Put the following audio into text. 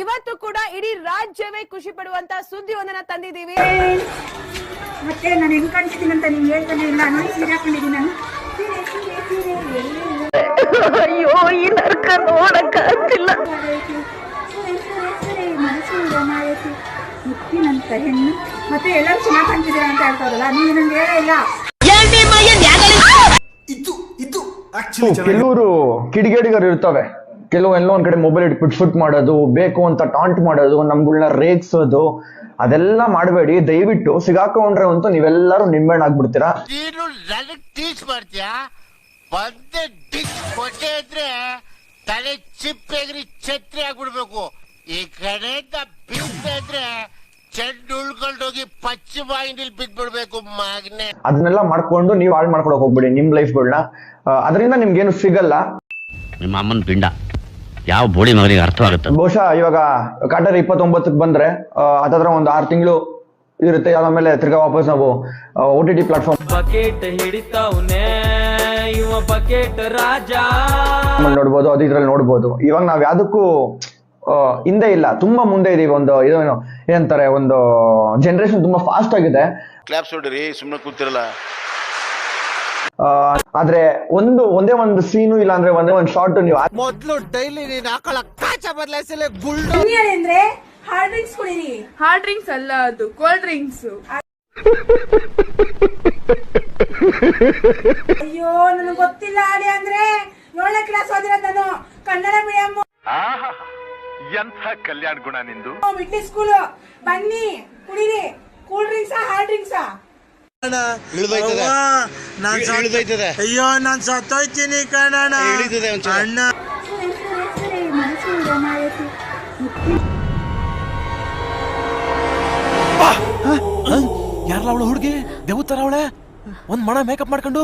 ಇವತ್ತು ಕೂಡ ಇಡೀ ರಾಜ್ಯವೇ ಖುಷಿ ಪಡುವಂತ ಸುದ್ದಿ ಒಂದನ್ನ ತಂದಿದ್ದೀವಿ. ಮತ್ತೆ ನಾನು ಹೆಂಗ್ ಕಾಣಿಸ್ತೀನಿ ಅಂತ ನೀವು ಹೇಳ್ತಾನೆ ಇಲ್ಲ ನಾನು ಸೀರೆ ಹಾಕೊಂಡಿದ್ದೀನಿ ನಾನು. ಅಯ್ಯೋ ಈ ನರ್ಕ ನೋಡಕ್ ಆಗ್ತಿಲ್ಲ. ಮುತ್ತಿನಂತ ಹೆಣ್ಣು. ಮತ್ತೆ ಎಲ್ಲರೂ ಚೆನ್ನಾಗಿ ಕಾಣ್ತಿದ್ದೀರಾ ಅಂತ ಹೇಳ್ತಾರಲ್ಲ ನೀವು ನಂಗೆ ಹೇಳೇ ಇಲ್ಲ. ಇದು ಇದು ಆಕ್ಚುಲಿ ಕೆಲವರು ಕಿಡಿಗೇಡಿಗರು ಇರ್ತವೆ. ಕೆಲವು ಎಲ್ಲೋ ಒಂದ್ ಕಡೆ ಮೊಬೈಲ್ ಇಟ್ಟು ಪಿಟ್ ಫುಟ್ ಮಾಡೋದು ಬೇಕು ಅಂತ ಟಾಂಟ್ ಮಾಡೋದು ನಮ್ಗಳನ್ನ ರೇಗ್ಸೋದು ಅದೆಲ್ಲ ಮಾಡಬೇಡಿ. ದಯವಿಟ್ಟು ಸಿಗಾಕೊಂಡ್ರೆ ಅಂತೂ ನೀವೆಲ್ಲರೂ ನಿಂಬೆಹಣ್ಣು ಆಗ್ಬಿಡ್ತೀರಾ ತಲೆ ಚಿಪ್ಪೆಗ್ರಿ ಛತ್ರಿ ಆಗ್ಬಿಡ್ಬೇಕು. ಈ ಕಡೆಯಿಂದ ಬೀಳ್ತಾ ಇದ್ರೆ ಚೆಂಡು ಉಳ್ಕೊಂಡೋಗಿ ಪಚ್ಚಿ ಬಾಯಿನಲ್ಲಿ ಬಿದ್ಬಿಡ್ಬೇಕು ಮಗನೆ. ಅದನ್ನೆಲ್ಲ ಮಾಡ್ಕೊಂಡು ನೀವು ಹಾಳು ಮಾಡ್ಕೊಳಕ್ ಹೋಗ್ಬಿಡಿ ನಿಮ್ ಲೈಫ್ಗಳನ್ನ ಅದರಿಂದ ನಿಮ್ಗೇನು ಸಿಗಲ್ಲ. ನಿಮ್ಮ ಅಮ್ಮನ ಪಿಂಡ. ಯಾವ ಬೋಳಿ ಮಗನಿಗೆ ಅರ್ಥವಾಗುತ್ತೆ? ಬಹುಶಃ ಇವಾಗ ಕಾಟರ್ ಇಪ್ಪತ್ತೊಂಬತ್ತಕ್ಕೆ ಬಂದ್ರೆ ಅದರ ಒಂದು ಆರು ತಿಂಗಳು ಇರುತ್ತೆ ಆಮೇಲೆ ತಿರ್ಗಾ ವಾಪಸ್ ನಾವು O T T platform bucket ಹಿಡಿತವ್ನೆ ಇವ ಬಕೆಟ್ ರಾಜ. ನೋಡ್ಬೋದು ಅದು ಇದ್ರಲ್ಲಿ ನೋಡ್ಬೋದು. ಇವಾಗ ನಾವ್ ಯಾವ್ದಕ್ಕೂ ಹಿಂದೆ ಇಲ್ಲ ತುಂಬಾ ಮುಂದೆ ಇದೀವಿ ಒಂದು ಇದೇನು ಏನಂತಾರೆ ಒಂದು ಜನರೇಷನ್ ತುಂಬಾ ಫಾಸ್ಟ್ ಆಗಿದೆ. ಕ್ಲಾಪ್ಸ್ ಹೊಡ್ರಿ ಸುಮ್ಮನೆ ಕೂತಿರಲ್ಲ. ಆದ್ರೆ ಒಂದು ಒಂದೇ ಒಂದು ಸೀನು ಇಲ್ಲ ಅಂದ್ರೆ ಒಂದೇ ಒಂದು ಶಾರ್ಟ್ ನೀವು ಮೊದ್ಲು ಡೈಲಿ ನೀನ್ ಹಾಕೊಳಕ್ ಕಾಚ ಬದಲಾಯಿಸಲೇ ಗುಳ್ಳು ದುನಿಯಾದ ಅಂದ್ರೆ ಹಾರ್ಡ್ ಡ್ರಿಂಕ್ಸ್ ಕುಡೀರಿ. ಹಾರ್ಡ್ ಡ್ರಿಂಕ್ಸ್ ಅಲ್ಲ ಅದು ಕೋಲ್ಡ್ ಡ್ರಿಂಕ್ಸ್ ಅಯ್ಯೋ ನನಗೆ ಗೊತ್ತಿಲ್ಲ ಆಡಿ ಅಂದ್ರೆ ಏಳನೇ ಕ್ಲಾಸ್ ಓದಿರೋದು ನಾನು ಕನ್ನಡ ಮೀಡಿಯಂ ಎಂಥ ಕಲ್ಯಾಣ ಗುಣ ನಿಂದು? ಮಿಡ್ಲಿ ಸ್ಕೂಲ್ ಬನ್ನಿ ಕುಡೀರಿ ಕೂಲ್ ಡ್ರಿಂಕ್ಸಾ ಹಾರ್ಡ್ ಡ್ರಿಂಕ್ಸಾ ಅಯ್ಯೋ ನಾನ್ ಸತ್ತೋಯ್ತೀನಿ ಕಣಣ ಅಣ್ಣ. ಯಾರಲ್ಲ ಅವಳು ಹುಡುಗಿ? ದೇವತರ ಅವಳೆ? ಒಂದ್ ಮಣ ಮೇಕಪ್ ಮಾಡ್ಕೊಂಡು?